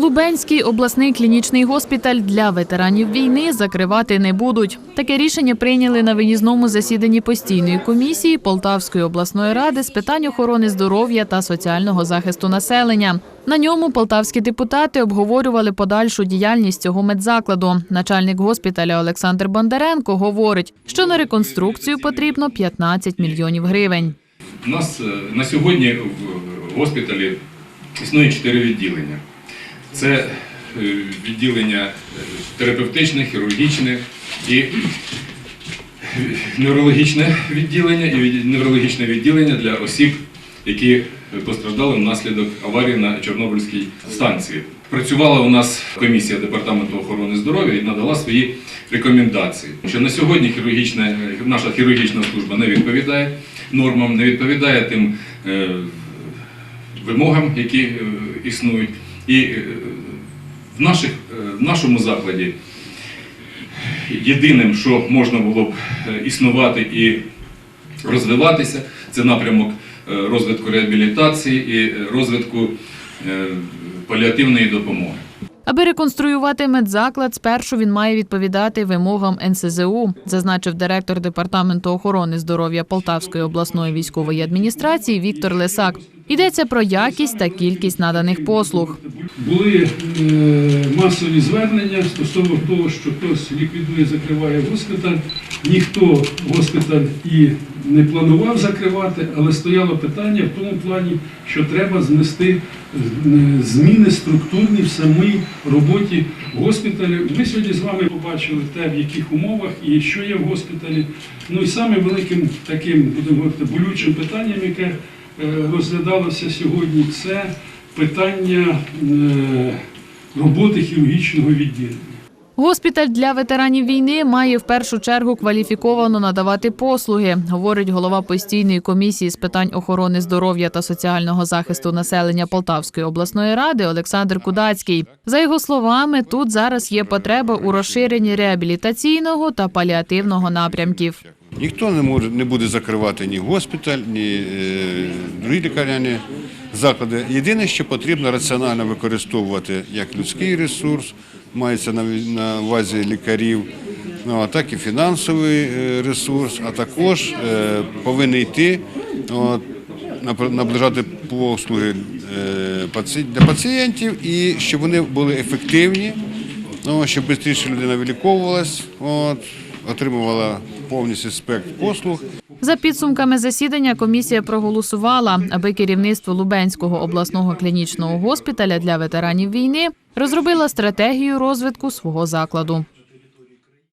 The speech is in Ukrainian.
Лубенський обласний клінічний госпіталь для ветеранів війни закривати не будуть. Таке рішення прийняли на виїзному засіданні постійної комісії Полтавської обласної ради з питань охорони здоров'я та соціального захисту населення. На ньому полтавські депутати обговорювали подальшу діяльність цього медзакладу. Начальник госпіталя Олександр Бондаренко говорить, що на реконструкцію потрібно 15 мільйонів гривень. У нас е, на сьогодні в госпіталі існує чотири відділення. Це е, відділення е, терапевтичне, хірургічне і неврологічне відділення і неврологічне відділення для осіб, які постраждали внаслідок аварії на Чорнобильській станції. Працювала у нас комісія департаменту охорони здоров'я і надала свої рекомендації. Що на сьогодні хірургічна, наша хірургічна служба не відповідає нормам, не відповідає тим е, вимогам, які е, існують. І е, в, наших, е, в нашому закладі єдиним, що можна було б е, існувати і розвиватися, це напрямок розвитку реабілітації і розвитку паліативної допомоги. Аби реконструювати медзаклад, спершу він має відповідати вимогам НСЗУ, зазначив директор департаменту охорони здоров'я Полтавської обласної військової адміністрації Віктор Лисак. Йдеться про якість та кількість наданих послуг. Були е, масові звернення стосовно того, що хтось ліквідує, закриває госпіталь. Ніхто госпіталь і не планував закривати, але стояло питання в тому плані, що треба знести е, зміни структурні в самій роботі госпіталю. Ми сьогодні з вами побачили те, в яких умовах і що є в госпіталі. Ну і саме великим таким, будемо говорити, болючим питанням, яке розглядалося сьогодні, це питання е, роботи хірургічного відділення. Госпіталь для ветеранів війни має в першу чергу кваліфіковано надавати послуги, говорить голова постійної комісії з питань охорони здоров'я та соціального захисту населення Полтавської обласної ради Олександр Кудацький. За його словами, тут зараз є потреба у розширенні реабілітаційного та паліативного напрямків. Ніхто не може не буде закривати ні госпіталь, ні е, другі лікарняні заклади. Єдине, що потрібно раціонально використовувати як людський ресурс, мається на, увазі лікарів, ну, а так і фінансовий е, ресурс, а також е, повинні йти наближати послуги для пацієнтів і щоб вони були ефективні, ну, щоб швидше людина виліковувалась, отримувала повністю спектр послуг. За підсумками засідання комісія проголосувала, аби керівництво Лубенського обласного клінічного госпіталя для ветеранів війни розробило стратегію розвитку свого закладу.